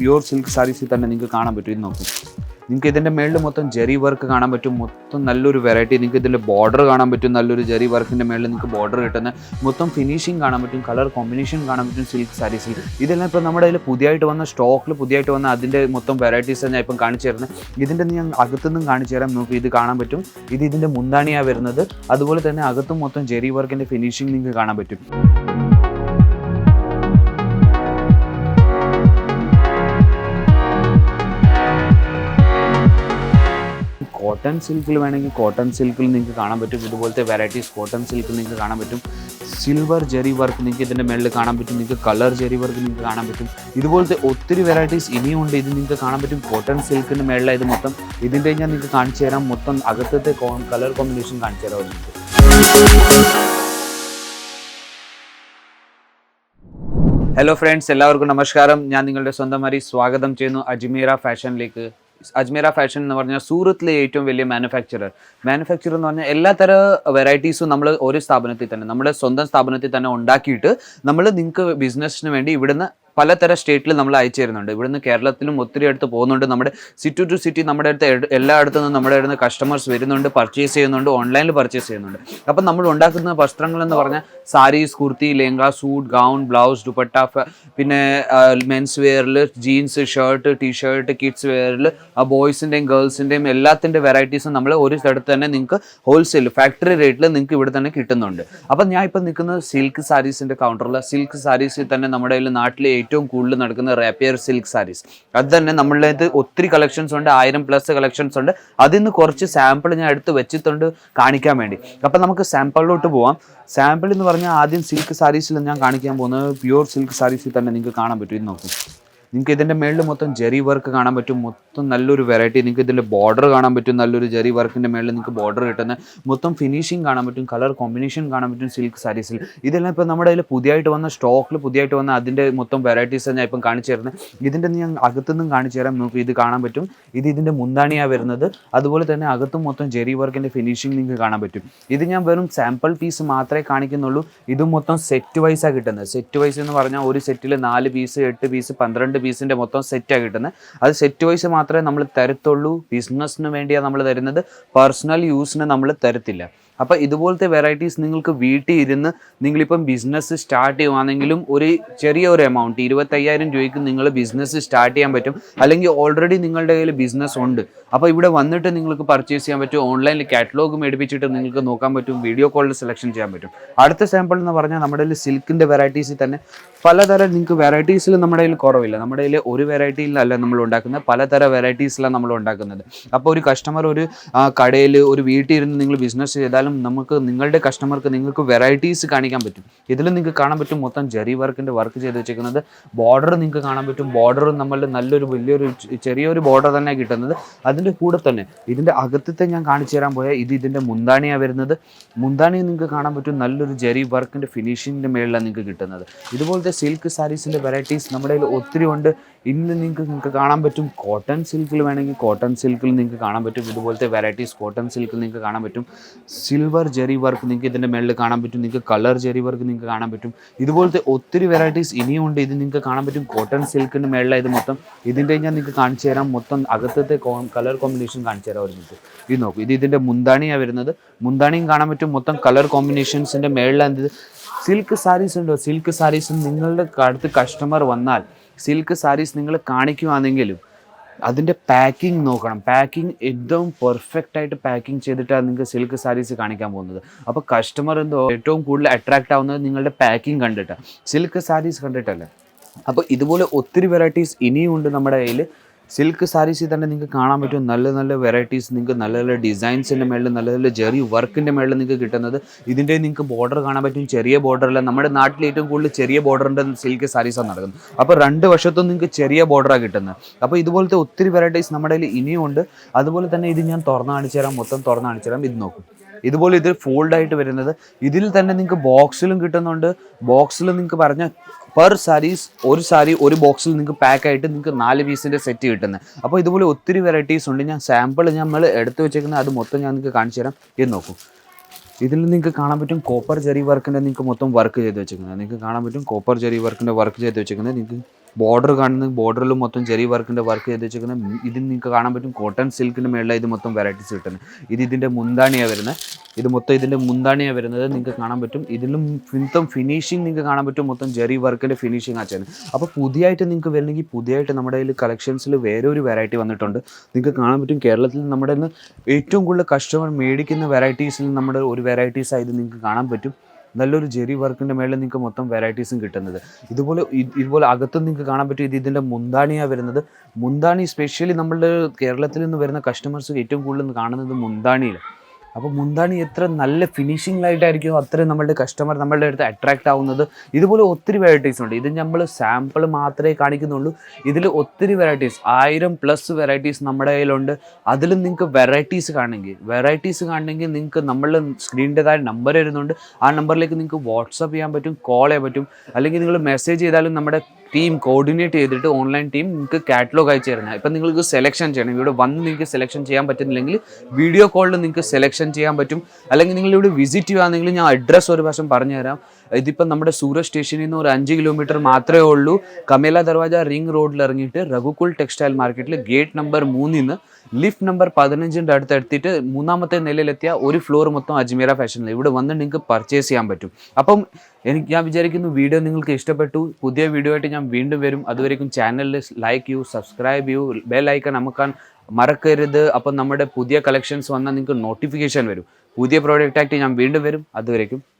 Pure silk സാരീസിൽ തന്നെ നിങ്ങൾക്ക് കാണാൻ പറ്റും. ഇത് നോക്കും. നിങ്ങൾക്ക് ഇതിന്റെ മേളിൽ മൊത്തം ജെറി വർക്ക് കാണാൻ പറ്റും. മൊത്തം നല്ലൊരു വെറൈറ്റി നിങ്ങൾക്ക് ഇതിന്റെ ബോർഡർ കാണാൻ പറ്റും. നല്ലൊരു ജെറി വർക്കിന്റെ മേളിൽ നിങ്ങൾക്ക് ബോർഡർ കിട്ടുന്ന മൊത്തം ഫിനിഷിംഗ് കാണാൻ പറ്റും. കളർ കോമ്പിനേഷൻ കാണാൻ പറ്റും സിൽക്ക് സാരീസിൽ ഇതെല്ലാം ഇപ്പോൾ നമ്മുടെ അതിൽ പുതിയതായിട്ട് വന്ന സ്റ്റോക്കിൽ പുതിയതായിട്ട് വന്ന അതിന്റെ മൊത്തം വെറൈറ്റീസ് ഞാൻ ഇപ്പം കാണിച്ചു തരുന്നത്. ഇതിന്റെ ഞാൻ അകത്തുനിന്നും കാണിച്ചു തരാം. നിങ്ങൾക്ക് ഇത് കാണാൻ പറ്റും. ഇത് ഇതിന്റെ മുന്താണിയാണ് വരുന്നത്. അതുപോലെ തന്നെ അകത്തും മൊത്തം ജെറി വർക്കിന്റെ ഫിനിഷിംഗ് നിങ്ങൾക്ക് കാണാൻ പറ്റും. കോട്ടൺ സിൽക്കിൽ വേണമെങ്കിൽ കോട്ടൺ സിൽക്കിൽ നിങ്ങൾക്ക് കാണാൻ പറ്റും. ഇതുപോലത്തെ വെറൈറ്റീസ് കോട്ടൺ സിൽക്കിൽ നിങ്ങൾക്ക് കാണാൻ പറ്റും. സിൽവർ ജെറി വർക്ക് നിങ്ങൾക്ക് ഇതിന്റെ മേളിൽ കാണാൻ പറ്റും. നിങ്ങൾക്ക് കളർ ജെറി വർക്ക് നിങ്ങൾക്ക് കാണാൻ പറ്റും. ഇതുപോലത്തെ ഒത്തിരി വെറൈറ്റീസ് ഇനിയും ഉണ്ട്. ഇത് നിങ്ങൾക്ക് കാണാൻ പറ്റും. കോട്ടൺ സിൽക്കിന്റെ ഇത് മൊത്തം. ഇതിന്റെ ഞാൻ നിങ്ങൾക്ക് കാണിച്ചു തരാം. മൊത്തം അകത്തത്തെ കളർ കോമ്പിനേഷൻ കാണിച്ചു തരാം നിങ്ങൾക്ക് ഹലോ ഫ്രണ്ട്സ് എല്ലാവർക്കും നമസ്കാരം. ഞാൻ നിങ്ങളുടെ സ്വന്തമായി സ്വാഗതം ചെയ്യുന്നു. അജ്മീറ ഫാഷനിലേക്ക്. അജ്മീറ ഫാഷൻ എന്ന് പറഞ്ഞാൽ സൂറത്തിലെ ഏറ്റവും വലിയ മാനുഫാക്ചറർ. മാനുഫാക്ചർ എന്ന് പറഞ്ഞാൽ എല്ലാ തര വെറൈറ്റീസും നമ്മൾ ഒരു സ്ഥാപനത്തിൽ തന്നെ നമ്മുടെ സ്വന്തം സ്ഥാപനത്തിൽ തന്നെ ഉണ്ടാക്കിയിട്ട് നമ്മൾ നിങ്ങൾക്ക് ബിസിനസ്സിന് വേണ്ടി ഇവിടുന്ന് പലതര സ്റ്റേറ്റിൽ നമ്മൾ അയച്ചു തരുന്നുണ്ട് ഇവിടുന്ന് കേരളത്തിലും ഒത്തിരി അടുത്ത് പോകുന്നുണ്ട്. നമ്മുടെ സിറ്റി ടു സിറ്റി നമ്മുടെ അടുത്ത് എല്ലാ എല്ലായിടത്തു നിന്നും നമ്മുടെ അടുത്ത് കസ്റ്റമേഴ്സ് വരുന്നുണ്ട് പർച്ചേസ് ചെയ്യുന്നുണ്ട് ഓൺലൈനിൽ പർച്ചേസ് ചെയ്യുന്നുണ്ട്. അപ്പം നമ്മൾ ഉണ്ടാക്കുന്ന വസ്ത്രങ്ങൾ എന്ന് പറഞ്ഞാൽ sarees kurti lehenga suit gown blouse dupatta പിന്നെ മെൻസ് വെയറിൽ ജീൻസ് ഷർട്ട് ടീഷർട്ട് കിഡ്സ് വെയറിൽ ബോയ്സിന്റെയും ഗേൾസിന്റെയും എല്ലാത്തിന്റെ വെറൈറ്റീസും നമ്മൾ ഒരു സ്ഥലത്ത് തന്നെ നിങ്ങൾക്ക് ഹോൾസെയിൽ ഫാക്ടറി റേറ്റിൽ നിങ്ങൾക്ക് ഇവിടെ തന്നെ കിട്ടുന്നുണ്ട്. അപ്പം ഞാൻ ഇപ്പം നിൽക്കുന്നത് സിൽക്ക് സാരീസിന്റെ കൗണ്ടറിൽ സിൽക്ക് സാരീസിൽ തന്നെ നമ്മുടെ നാട്ടിലെ ഏറ്റവും കൂടുതൽ നടക്കുന്ന റാപ്പിയർ സിൽക്ക് സാരീസ് അത് തന്നെ നമ്മളുടെ ഒത്തിരി കളക്ഷൻസ് ഉണ്ട് ആയിരം പ്ലസ് കളക്ഷൻസ് ഉണ്ട്. അതിൽ നിന്ന് കുറച്ച് സാമ്പിൾ ഞാൻ എടുത്ത് വെച്ചിട്ടുണ്ട് കാണിക്കാൻ വേണ്ടി. അപ്പം നമുക്ക് സാമ്പിളിലോട്ട് പോവാം. സാമ്പിൾ എന്ന് പറഞ്ഞാൽ ആദ്യം സിൽക്ക് സാരീസിൽ ഞാൻ കാണിക്കാൻ പോകുന്നത്. പ്യുവർ സിൽക്ക് സാരീസിൽ തന്നെ നിങ്ങൾക്ക് കാണാൻ പറ്റും. ഇത് നോക്കും. നിങ്ങൾക്ക് ഇതിന്റെ മേളിൽ മൊത്തം ജെറി വർക്ക് കാണാൻ പറ്റും. മൊത്തം നല്ലൊരു വെറൈറ്റി നിങ്ങൾക്ക് ഇതിന്റെ ബോർഡർ കാണാൻ പറ്റും. നല്ലൊരു ജെറി വർക്കിന്റെ മേളിൽ നിങ്ങൾക്ക് ബോർഡർ കിട്ടുന്ന മൊത്തം ഫിനിഷിംഗ് കാണാൻ പറ്റും. കളർ കോമ്പിനേഷൻ കാണാൻ പറ്റും സിൽക്ക് സാരീസിൽ ഇതെല്ലാം ഇപ്പോൾ നമ്മുടെ അതിൽ പുതിയതായിട്ട് വന്ന സ്റ്റോക്കിൽ പുതിയതായിട്ട് വന്ന അതിന്റെ മൊത്തം വെറൈറ്റീസ് ഞാൻ ഇപ്പം കാണിച്ചു തരുന്നത് ഇതിന്റെ ഞാൻ അകത്തുനിന്നും കാണിച്ചു തരാം. നിങ്ങൾക്ക് ഇത് കാണാൻ പറ്റും. ഇത് ഇതിന്റെ മുന്താണിയാണ് വരുന്നത്. അതുപോലെ തന്നെ അകത്തും മൊത്തം ജെറി വർക്കിന്റെ ഫിനിഷിംഗ് നിങ്ങൾക്ക് കാണാൻ പറ്റും. ഇത് ഞാൻ വെറും സാമ്പിൾ പീസ് മാത്രമേ കാണിക്കുന്നുള്ളൂ. ഇത് മൊത്തം സെറ്റ് വൈസാണ് കിട്ടുന്നത് സെറ്റ് വൈസ് എന്ന് പറഞ്ഞാൽ ഒരു സെറ്റിൽ നാല് പീസ് എട്ട് പീസ് പന്ത്രണ്ട് പീസിന്റെ മൊത്തം സെറ്റാണ് കിട്ടുന്നത് അത് സെറ്റ് വൈസ് മാത്രമേ നമ്മൾ തരത്തുള്ളൂ. ബിസിനസ്സിന് വേണ്ടിയാണ് നമ്മൾ തരുന്നത്. പേഴ്സണൽ യൂസിന് നമ്മൾ തരത്തില്ല. അപ്പോൾ ഇതുപോലത്തെ വെറൈറ്റീസ് നിങ്ങൾക്ക് വീട്ടിൽ ഇരുന്ന് നിങ്ങളിപ്പം ബിസിനസ് സ്റ്റാർട്ട് ചെയ്യുവാണെങ്കിലും ഒരു ചെറിയ ഒരു എമൗണ്ട് ഇരുപത്തയ്യായിരം രൂപയ്ക്ക് നിങ്ങൾ ബിസിനസ് സ്റ്റാർട്ട് ചെയ്യാൻ പറ്റും. അല്ലെങ്കിൽ ഓൾറെഡി നിങ്ങളുടെ കയ്യിൽ ബിസിനസ് ഉണ്ട്. അപ്പോൾ ഇവിടെ വന്നിട്ട് നിങ്ങൾക്ക് പർച്ചേസ് ചെയ്യാൻ പറ്റും ഓൺലൈനിൽ കാറ്റലോഗ് മേടിപ്പിച്ചിട്ട് നിങ്ങൾക്ക് നോക്കാൻ പറ്റും വീഡിയോ കോളിൽ സെലക്ഷൻ ചെയ്യാൻ പറ്റും. അടുത്ത സാമ്പിൾ എന്ന് പറഞ്ഞാൽ നമ്മുടെ കയ്യിൽ സിൽക്കിന്റെ വെറൈറ്റീസിൽ തന്നെ. പലതരം നിങ്ങൾക്ക് വെറൈറ്റീസിൽ നമ്മുടെ കയ്യിൽ കുറവില്ല. നമ്മുടെ കയ്യിൽ ഒരു വെറൈറ്റിയിലല്ല നമ്മൾ ഉണ്ടാക്കുന്നത്. പലതര വെറൈറ്റീസിലാണ് നമ്മൾ ഉണ്ടാക്കുന്നത്. അപ്പോൾ ഒരു കസ്റ്റമർ ഒരു കടയിൽ ഒരു വീട്ടിൽ ഇരുന്ന് നിങ്ങൾ ബിസിനസ് ചെയ്താലും നമുക്ക് നിങ്ങളുടെ കസ്റ്റമർക്ക് നിങ്ങൾക്ക് വെറൈറ്റീസ് കാണിക്കാൻ പറ്റും. ഇതിൽ നിങ്ങൾക്ക് കാണാൻ പറ്റും മൊത്തം ജെറി വർക്കിന്റെ വർക്ക് ചെയ്ത് വെച്ചിരിക്കുന്നത് ബോർഡർ നിങ്ങൾക്ക് കാണാൻ പറ്റും. ബോർഡർ നമ്മൾ നല്ലൊരു വലിയൊരു ചെറിയൊരു ബോർഡർ തന്നെ കിട്ടുന്നത്. അതിന്റെ കൂടെ തന്നെ ഇതിന്റെ അകത്തത്തെ ഞാൻ കാണിച്ചു തരാൻ പോയാൽ ഇത് ഇതിന്റെ മുന്താണിയാണ് വരുന്നത്. മുന്താണി നിങ്ങൾക്ക് കാണാൻ പറ്റും നല്ലൊരു ജെറി വർക്കിന്റെ ഫിനിഷിങ്ങിന്റെ മേളിലാണ് നിങ്ങൾക്ക് കിട്ടുന്നത്. ഇതുപോലത്തെ സിൽക്ക് സാരീസിന്റെ വെറൈറ്റീസ് നമ്മുടെ കയ്യിൽ ഒത്തിരി ഉണ്ട്. ഇന്ന് നിങ്ങൾക്ക് നിങ്ങൾക്ക് കാണാൻ പറ്റും കോട്ടൺ സിൽക്കിൽ വേണമെങ്കിൽ കോട്ടൺ സിൽക്കിൽ നിങ്ങൾക്ക് കാണാൻ പറ്റും. ഇതുപോലത്തെ വെറൈറ്റീസ് കോട്ടൺ സിൽക്കിൽ നിങ്ങൾക്ക് കാണാൻ പറ്റും. സിൽവർ ജെറി വർക്ക് നിങ്ങൾക്ക് ഇതിന്റെ മേളിൽ കാണാൻ പറ്റും. നിങ്ങൾക്ക് കളർ ജെറി വർക്ക് നിങ്ങൾക്ക് കാണാൻ പറ്റും. ഇതുപോലത്തെ ഒത്തിരി വെറൈറ്റീസ് ഇനിയും ഉണ്ട്. ഇത് നിങ്ങൾക്ക് കാണാൻ പറ്റും. കോട്ടൺ സിൽക്കിന്റെ മേളിലാണ് ഇത് മൊത്തം. ഇതിന്റെ ഞാൻ നിങ്ങൾക്ക് കാണിച്ചു തരാം. മൊത്തം അകത്തത്തെ കളർ കോമ്പിനേഷൻ കാണിച്ചു തരാം ഒരുമിച്ച് ഇത് നോക്കും. ഇത് ഇതിന്റെ മുന്താണിയാണ് വരുന്നത്. മുന്താണിയും കാണാൻ പറ്റും. മൊത്തം കളർ കോമ്പിനേഷൻസിന്റെ മേളിലാണ് ഇത്. സിൽക്ക് സാരീസ് ഉണ്ടോ? സിൽക്ക് സാരീസ് നിങ്ങളുടെ അടുത്ത് കസ്റ്റമർ വന്നാൽ സിൽക്ക് സാരീസ് നിങ്ങൾ കാണിക്കുവാണെങ്കിലും അതിന്റെ പാക്കിംഗ് നോക്കണം. പാക്കിംഗ് ഏറ്റവും പെർഫെക്റ്റ് ആയിട്ട് പാക്കിംഗ് ചെയ്തിട്ടാണ് നിങ്ങൾക്ക് സിൽക്ക് സാരീസ് കാണിക്കാൻ പോകുന്നത്. അപ്പോൾ കസ്റ്റമർ എന്തോ ഏറ്റവും കൂടുതൽ അട്രാക്റ്റ് ആവുന്നത് നിങ്ങളുടെ പാക്കിംഗ് കണ്ടിട്ടാണ് സിൽക്ക് സാരീസ് കണ്ടിട്ടല്ലേ? അപ്പോൾ ഇതുപോലെ ഒത്തിരി വെറൈറ്റീസ് ഇനിയും ഉണ്ട് നമ്മുടെ കയ്യിൽ സിൽക്ക് സാരീസിൽ തന്നെ നിങ്ങൾക്ക് കാണാൻ പറ്റും. നല്ല നല്ല വെറൈറ്റീസ് നിങ്ങൾക്ക് നല്ല നല്ല ഡിസൈൻസിന്റെ മേളിൽ നല്ല നല്ല ചെറിയ വർക്കിന്റെ മേളിൽ നിങ്ങൾക്ക് കിട്ടുന്നത്. ഇതിന്റെ നിങ്ങൾക്ക് ബോർഡർ കാണാൻ പറ്റും. ചെറിയ ബോർഡറല്ല നമ്മുടെ നാട്ടിൽ ഏറ്റവും കൂടുതൽ ചെറിയ ബോർഡറിന്റെ സിൽക്ക് സാരീസാണ് നടക്കുന്നത്. അപ്പോൾ രണ്ട് വശത്തും നിങ്ങൾക്ക് ചെറിയ ബോർഡറാണ് കിട്ടുന്നത്. അപ്പോൾ ഇതുപോലത്തെ ഒത്തിരി വെറൈറ്റീസ് നമ്മുടെ കയ്യിൽ ഇനിയും ഉണ്ട്. അതുപോലെ തന്നെ ഇത് ഞാൻ തുറന്ന് കാണിച്ചു തരാം. മൊത്തം തുറന്ന് കാണിച്ചു തരാം. ഇത് നോക്കും. ഇതുപോലെ ഇത് ഫോൾഡ് ആയിട്ട് വരുന്നത്. ഇതിൽ തന്നെ നിങ്ങൾക്ക് ബോക്സിലും കിട്ടുന്നുണ്ട്. ബോക്സിൽ നിങ്ങൾക്ക് പറഞ്ഞ പെർ സാരീസ് ഒരു സാരി ഒരു ബോക്സിൽ നിങ്ങൾക്ക് പാക്ക് ആയിട്ട് നിങ്ങൾക്ക് നാല് പീസിന്റെ സെറ്റ് കിട്ടുന്നത് അപ്പോൾ ഇതുപോലെ ഒത്തിരി വെറൈറ്റീസ് ഉണ്ട്. ഞാൻ സാമ്പിൾ നമ്മൾ എടുത്തു വെച്ചേക്കുന്നത് അത് മൊത്തം ഞാൻ നിങ്ങൾക്ക് കാണിച്ചു തരാം. ഇത് നോക്കൂ. ഇതിൽ നിങ്ങൾക്ക് കാണാൻ പറ്റും കോപ്പർ ജെറി വർക്കിന്റെ നിങ്ങൾക്ക് മൊത്തം വർക്ക് ചെയ്ത് വെച്ചിരിക്കുന്നത് നിങ്ങൾക്ക് കാണാൻ പറ്റും കോപ്പർ ജെറി വർക്കിന്റെ വർക്ക് ചെയ്ത് വെച്ചിരിക്കുന്നത് നിങ്ങൾക്ക് ബോർഡർ കാണുന്നത് ബോർഡറിൽ മൊത്തം ചെറിയ വർക്കിന്റെ വർക്ക് ചെയ്ത് വെച്ചിരിക്കുന്നത് ഇതിൽ നിങ്ങൾക്ക് കാണാൻ പറ്റും കോട്ടൺ സിൽക്കിന്റെ മേളിലാണ് ഇത് മൊത്തം വെറൈറ്റീസ് കിട്ടുന്നത് ഇത് ഇതിന്റെ മുന്താണിയാണ് വരുന്നത് ഇത് മൊത്തം ഇതിന്റെ മുന്താണിയാണ് വരുന്നത്. നിങ്ങൾക്ക് കാണാൻ പറ്റും. ഇതിലും മൊത്തം ഫിനിഷിങ് നിങ്ങൾക്ക് കാണാൻ പറ്റും. മൊത്തം ജെറി വർക്കിന്റെ ഫിനിഷിങ് ചെയ്യുന്നത് അപ്പോൾ പുതിയതായിട്ട് നിങ്ങൾക്ക് വരണമെങ്കിൽ പുതിയതായിട്ട് നമ്മുടെ കയ്യിൽ കളക്ഷൻസിൽ വേറെ ഒരു വെറൈറ്റി വന്നിട്ടുണ്ട്. നിങ്ങൾക്ക് കാണാൻ പറ്റും കേരളത്തിൽ നമ്മുടെ ഏറ്റവും കൂടുതൽ കസ്റ്റമർ മേടിക്കുന്ന വെറൈറ്റീസിൽ നമ്മുടെ ഒരു വെറൈറ്റീസ് ഇത് നിങ്ങൾക്ക് കാണാൻ പറ്റും. നല്ലൊരു ജെറി വർക്കിന്റെ മേളിൽ നിങ്ങൾക്ക് മൊത്തം വെറൈറ്റീസും കിട്ടുന്നത്. ഇതുപോലെ ഇതുപോലെ അകത്തും നിങ്ങൾക്ക് കാണാൻ പറ്റും. ഇത് ഇതിന്റെ മുന്താണിയാണ് വരുന്നത്. മുന്താണി സ്പെഷ്യലി നമ്മളുടെ കേരളത്തിൽ നിന്ന് വരുന്ന കസ്റ്റമേഴ്സ് ഏറ്റവും കൂടുതൽ കാണുന്നത് മുന്താണിയിലാണ്. അപ്പോൾ മുന്താണി എത്ര നല്ല ഫിനിഷിംഗ് ലൈറ്റായിരിക്കും അത്രയും നമ്മളുടെ കസ്റ്റമർ നമ്മളുടെ അടുത്ത് അട്രാക്റ്റ് ആവുന്നത്. ഇതുപോലെ ഒത്തിരി വെറൈറ്റീസ് ഉണ്ട്. ഇത് നമ്മൾ സാമ്പിൾ മാത്രമേ കാണിക്കുന്നുള്ളൂ. ഇതിൽ ഒത്തിരി വെറൈറ്റീസ് ആയിരം പ്ലസ് വെറൈറ്റീസ് നമ്മുടെ കയ്യിലുണ്ട്. അതിൽ നിങ്ങൾക്ക് വെറൈറ്റീസ് കാണണമെങ്കിൽ വെറൈറ്റീസ് കാണണമെങ്കിൽ നിങ്ങൾക്ക് നമ്മളുടെ സ്ക്രീനിന്റെതായ നമ്പർ വരുന്നുണ്ട് ആ നമ്പറിലേക്ക് നിങ്ങൾക്ക് വാട്സപ്പ് ചെയ്യാൻ പറ്റും കോൾ ചെയ്യാൻ പറ്റും. അല്ലെങ്കിൽ നിങ്ങൾ മെസ്സേജ് ചെയ്താലും നമ്മുടെ ടീം കോർഡിനേറ്റ് ചെയ്തിട്ട് ഓൺലൈൻ ടീം നിങ്ങൾക്ക് കാറ്റലോഗ് അയച്ചു തരുന്നത്. ഇപ്പം നിങ്ങൾക്ക് സെലക്ഷൻ ചെയ്യണം. ഇവിടെ വന്ന് നിങ്ങൾക്ക് സെലക്ഷൻ ചെയ്യാൻ പറ്റുന്നില്ലെങ്കിൽ വീഡിയോ കോളിൽ നിങ്ങൾക്ക് സെലക്ഷൻ ചെയ്യാൻ പറ്റും. അല്ലെങ്കിൽ നിങ്ങൾ ഇവിടെ വിസിറ്റ് ചെയ്യുകയാണെങ്കിൽ ഞാൻ അഡ്രസ്സ് ഒരു പ്രാവശ്യം പറഞ്ഞു തരാം ഇതിപ്പം നമ്മുടെ സൂരജ് സ്റ്റേഷനിൽ നിന്ന് ഒരു അഞ്ച് കിലോമീറ്റർ മാത്രമേ ഉള്ളൂ. കമേല ദർവാജ റിംഗ് റോഡിൽ ഇറങ്ങിയിട്ട് രഘുകുൾ ടെക്സ്റ്റൈൽ മാർക്കറ്റിൽ ഗേറ്റ് നമ്പർ മൂന്നിൽ നിന്ന് ലിഫ്റ്റ് നമ്പർ പതിനഞ്ചിന്റെ അടുത്ത് എത്തിയിട്ട് മൂന്നാമത്തെ നിലയിലെത്തിയ ഒരു ഫ്ലോർ മൊത്തം അജ്മീര ഫാഷനിൽ ഇവിടെ വന്ന് നിങ്ങൾക്ക് പർച്ചേസ് ചെയ്യാൻ പറ്റും. അപ്പം എനിക്ക് ഞാൻ വിചാരിക്കുന്നു വീഡിയോ നിങ്ങൾക്ക് ഇഷ്ടപ്പെട്ടു. പുതിയ വീഡിയോ ആയിട്ട് ഞാൻ വീണ്ടും വരും. അതുവരെയും ചാനലിൽ ലൈക്ക് ചെയ്യൂ സബ്സ്ക്രൈബ് ചെയ്യൂ ബെൽ ഐക്കൺ അമക്കാൻ മറക്കരുത്. അപ്പം നമ്മുടെ പുതിയ കളക്ഷൻസ് വന്നാൽ നിങ്ങൾക്ക് നോട്ടിഫിക്കേഷൻ വരും. പുതിയ പ്രോഡക്റ്റ് ആയിട്ട് ഞാൻ വീണ്ടും വരും. അതുവരേക്കും